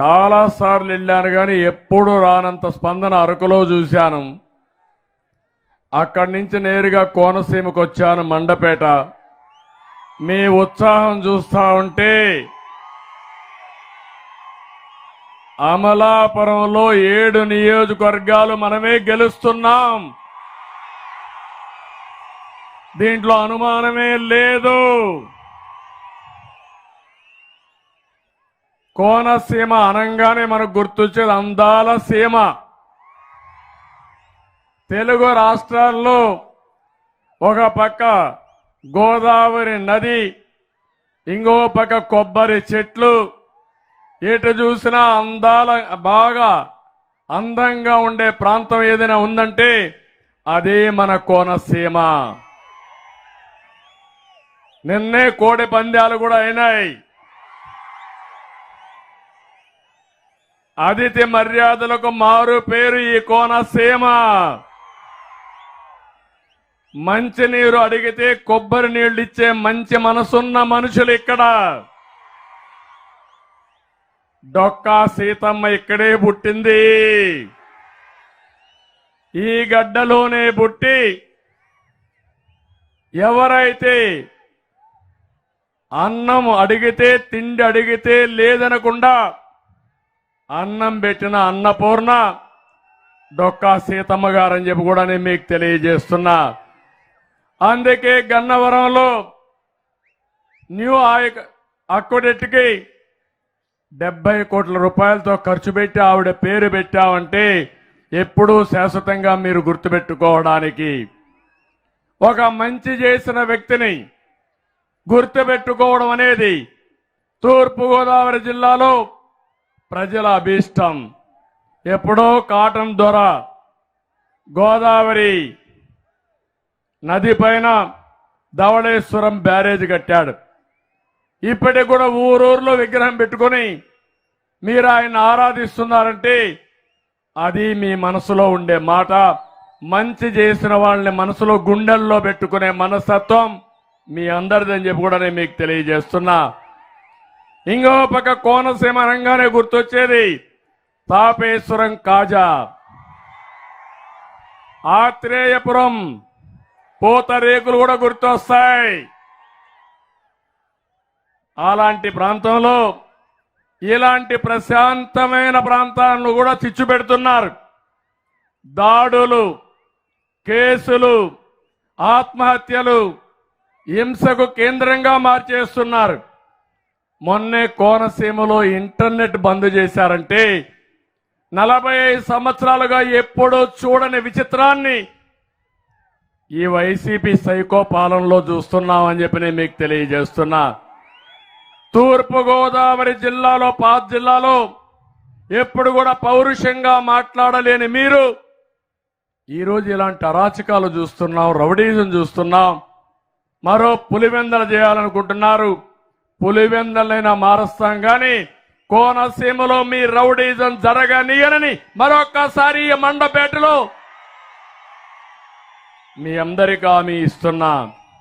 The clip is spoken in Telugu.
చాలా సార్లు వెళ్ళాను కానీ ఎప్పుడు రానంత స్పందన అరకులో చూశాను. అక్కడి నుంచి నేరుగా కోనసీమకు వచ్చాను మండపేట. మీ ఉత్సాహం చూస్తా ఉంటే అమలాపురంలో ఏడు నియోజకవర్గాలు మనమే గెలుస్తున్నాం. దీంట్లో అనుమానమే లేదు. కోనసీమ అనగానే మనకు గుర్తొచ్చేది అందాల సీమ. తెలుగు రాష్ట్రాల్లో ఒక పక్క గోదావరి నది ఇంకో పక్క కొబ్బరి చెట్లు. ఎటు చూసినా అందాల బాగా అందంగా ఉండే ప్రాంతం ఏదైనా ఉందంటే అదే మన కోనసీమ నిన్నే కోడి పందాలు కూడా అయినాయి. అతిథి మర్యాదలకు మారు పేరు ఈ కోనసీమ. మంచి నీరు అడిగితే కొబ్బరి నీళ్ళు ఇచ్చే మంచి మనసున్న మనుషులు ఇక్కడ. డొక్కా సీతమ్మ ఇక్కడే పుట్టింది. ఈ గడ్డలోనే పుట్టి ఎవరైతే అన్నం అడిగితే తిండి అడిగితే లేదనకుండా అన్నం పెట్టిన అన్నపూర్ణ డొక్కా సీతమ్మ గారని చెప్పి కూడా నేను మీకు తెలియజేస్తున్నా. అందుకే గన్నవరంలో న్యూ ఆయక అక్కుడెట్టుకి డెబ్బై కోట్ల రూపాయలతో ఖర్చు పెట్టి ఆవిడ పేరు పెట్టామంటే ఎప్పుడూ శాశ్వతంగా మీరు గుర్తుపెట్టుకోవడానికి. ఒక మంచి చేసిన వ్యక్తిని గుర్తుపెట్టుకోవడం అనేది తూర్పుగోదావరి జిల్లాలో ప్రజల అభీష్టం. ఎప్పుడో కాటన్ దొర గోదావరి నది పైన ధవళేశ్వరం బ్యారేజ్ కట్టాడు. ఇప్పటికి కూడా ఊరూరులో విగ్రహం పెట్టుకొని మీరు ఆయన ఆరాధిస్తున్నారంటే అది మీ మనసులో ఉండే మాట. మంచి చేసిన వాళ్ళని మనసులో గుండెల్లో పెట్టుకునే మనస్తత్వం మీ అందరిదని చెప్పి కూడా నేను మీకు తెలియజేస్తున్నా. ఇంకో పక్క కోనసీమ రంగానే గుర్తొచ్చేది. తాపేశ్వరం కాజా. ఆత్రేయపురం పూతరేకులు కూడా గుర్తొస్తాయి. అలాంటి ప్రాంతంలో ఇలాంటి ప్రశాంతమైన ప్రాంతాలను కూడా చిచ్చు పెడుతున్నారు దాడులు కేసులు ఆత్మహత్యలు హింసకు కేంద్రంగా మార్చేస్తున్నారు. మొన్నే కోనసీమలో ఇంటర్నెట్ బంద్ చేశారంటే నలభై ఐదు సంవత్సరాలుగా ఎప్పుడూ చూడని విచిత్రాన్ని ఈ వైసీపీ సైకో పాలనలో చూస్తున్నామని చెప్పి నేను మీకు తెలియజేస్తున్నా. తూర్పుగోదావరి జిల్లాలో పాత జిల్లాలో ఎప్పుడు కూడా పౌరుషంగా మాట్లాడలేని మీరు ఈరోజు ఇలాంటి అరాచకాలు చూస్తున్నాం రౌడీజం చూస్తున్నాం మరో పులివెందలు చేయాలనుకుంటున్నారు. పులివెందలైనా మారుస్తాం గాని కోనసీమలో మీ రౌడీజం జరగనీయనని మరొక్కసారి ఈ మండపేటలో మీ అందరికీ హామీ ఇస్తున్నా.